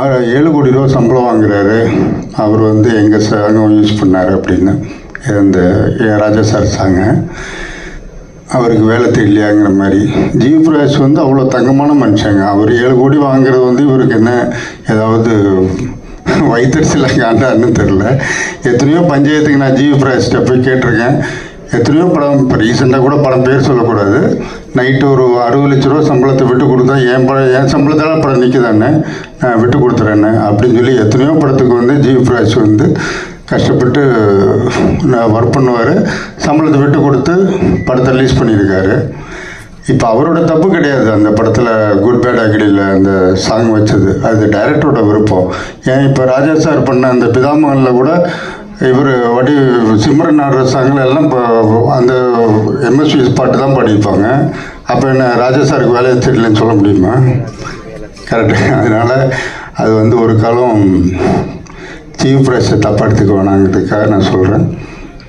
அவர் ஏழு கோடி ரூபா சம்பளம் வாங்குறாரு. அவர் வந்து எங்கள் சங்கம் யூஸ் பண்ணார் அப்படின்னு. இந்த ஏ ராஜா சார் சாங்க அவருக்கு வேலை தெரியலையாங்கிற மாதிரி. ஜிவி பிரகாஷ் வந்து அவ்வளோ தங்கமான மனுஷங்க. அவர் ஏழு கோடி வாங்குறது வந்து இவருக்கு என்ன ஏதாவது வயிற்றுச்சில் காண்டான்னு தெரில எத்தனையோ பஞ்சாயத்துக்கு நான் ஜிவி பிரகாஷ்கிட்ட போய் கேட்டிருக்கேன். எத்தனையோ படம் இப்போ ரீசெண்டாக கூட படம் பேர் சொல்லக்கூடாது. நைட்டு ஒரு அறுபது லட்ச ரூபா சம்பளத்தை விட்டு கொடுத்தா என் படம் என் சம்பளத்தால் நிற்குதானே நான் விட்டு கொடுத்துறேன்னு அப்படின்னு சொல்லி எத்தனையோ படத்துக்கு வந்து ஜி பிராஜ் வந்து கஷ்டப்பட்டு நான் ஒர்க் பண்ணுவார். சம்பளத்தை விட்டு கொடுத்து படத்தை ரிலீஸ் பண்ணியிருக்காரு. இப்போ அவரோட தப்பு கிடையாது. அந்த படத்தில் குட் பேட் அகடியில் அந்த சாங் வச்சது. அது டைரக்டரோட விருப்பம். ஏன் இப்போ ராஜா சார் பண்ண அந்த பிதாமகனில் கூட இவர் வடி சிம்ரன் ஆடுற சாங்கில் எல்லாம் இப்போ அந்த எம்எஸ்வி பாட்டு தான் பாடியிருப்பாங்க. அப்போ என்ன ராஜா சாருக்கு வேலையை தெரியலன்னு சொல்ல முடியுமா? கரெக்டு அதனால் அது வந்து ஒரு காலம் சீஃப் ப்ரைஸை தப்பாக எடுத்துக்க வேணாங்கிறதுக்காக நான் சொல்கிறேன்